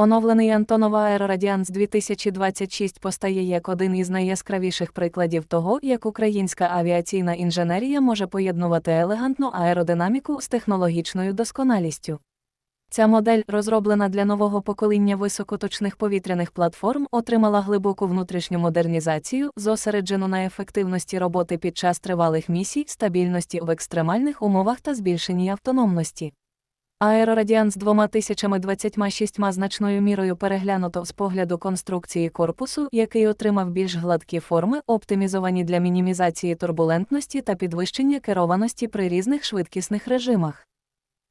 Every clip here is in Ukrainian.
Оновлений Антонов Аерорадіанс 2026 постає як один із найяскравіших прикладів того, як українська авіаційна інженерія може поєднувати елегантну аеродинаміку з технологічною досконалістю. Ця модель, розроблена для нового покоління високоточних повітряних платформ, отримала глибоку внутрішню модернізацію, зосереджену на ефективності роботи під час тривалих місій, стабільності в екстремальних умовах та збільшеній автономності. Аерорадіанс 2026 значною мірою переглянуто з погляду конструкції корпусу, який отримав більш гладкі форми, оптимізовані для мінімізації турбулентності та підвищення керованості при різних швидкісних режимах.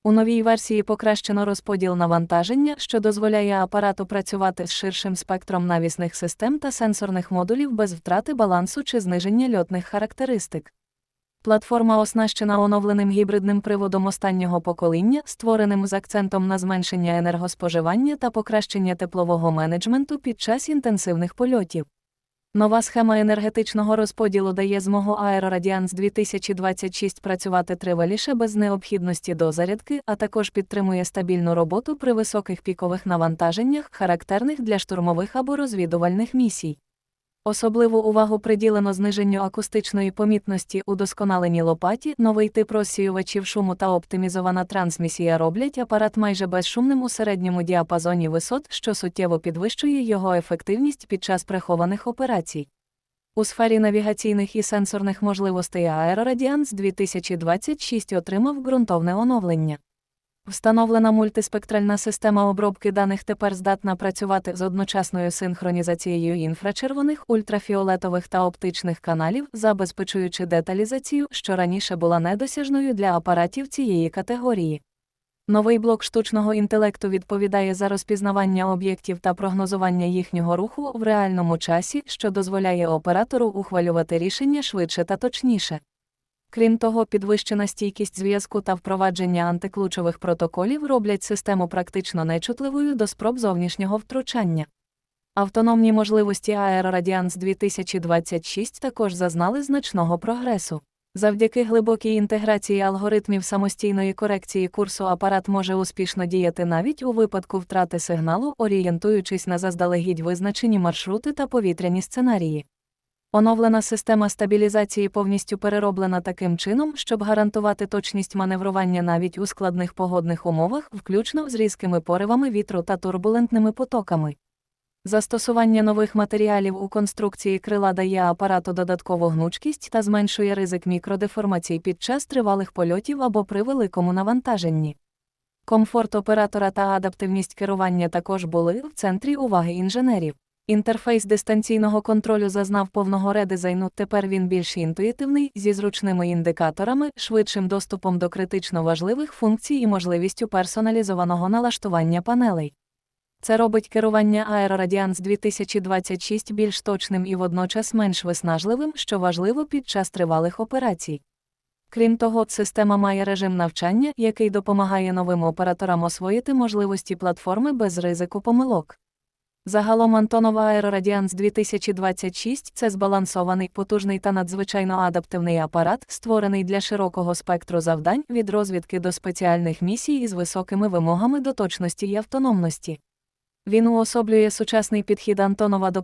У новій версії покращено розподіл навантаження, що дозволяє апарату працювати з ширшим спектром навісних систем та сенсорних модулів без втрати балансу чи зниження льотних характеристик. Платформа оснащена оновленим гібридним приводом останнього покоління, створеним з акцентом на зменшення енергоспоживання та покращення теплового менеджменту під час інтенсивних польотів. Нова схема енергетичного розподілу дає змогу Аерорадіанс 2026 працювати триваліше без необхідності дозарядки, а також підтримує стабільну роботу при високих пікових навантаженнях, характерних для штурмових або розвідувальних місій. Особливу увагу приділено зниженню акустичної помітності, удосконалені лопаті, новий тип розсіювачів шуму та оптимізована трансмісія роблять апарат майже безшумним у середньому діапазоні висот, що суттєво підвищує його ефективність під час прихованих операцій. У сфері навігаційних і сенсорних можливостей Аерорадіанс 2026 отримав ґрунтовне оновлення. Встановлена мультиспектральна система обробки даних тепер здатна працювати з одночасною синхронізацією інфрачервоних, ультрафіолетових та оптичних каналів, забезпечуючи деталізацію, що раніше була недосяжною для апаратів цієї категорії. Новий блок штучного інтелекту відповідає за розпізнавання об'єктів та прогнозування їхнього руху в реальному часі, що дозволяє оператору ухвалювати рішення швидше та точніше. Крім того, підвищена стійкість зв'язку та впровадження антиключових протоколів роблять систему практично нечутливою до спроб зовнішнього втручання. Автономні можливості Aeroradіанс 2026 також зазнали значного прогресу. Завдяки глибокій інтеграції алгоритмів самостійної корекції курсу апарат може успішно діяти навіть у випадку втрати сигналу, орієнтуючись на заздалегідь визначені маршрути та повітряні сценарії. Оновлена система стабілізації повністю перероблена таким чином, щоб гарантувати точність маневрування навіть у складних погодних умовах, включно з різкими поривами вітру та турбулентними потоками. Застосування нових матеріалів у конструкції крила дає апарату додаткову гнучкість та зменшує ризик мікродеформацій під час тривалих польотів або при великому навантаженні. Комфорт оператора та адаптивність керування також були в центрі уваги інженерів. Інтерфейс дистанційного контролю зазнав повного редизайну, тепер він більш інтуїтивний, зі зручними індикаторами, швидшим доступом до критично важливих функцій і можливістю персоналізованого налаштування панелей. Це робить керування Aeroradіанс 2026 більш точним і водночас менш виснажливим, що важливо під час тривалих операцій. Крім того, система має режим навчання, який допомагає новим операторам освоїти можливості платформи без ризику помилок. Загалом Антонова Аерорадіанс 2026 це збалансований, потужний та надзвичайно адаптивний апарат, створений для широкого спектру завдань від розвідки до спеціальних місій із високими вимогами до точності і автономності. Він уособлює сучасний підхід Антонова до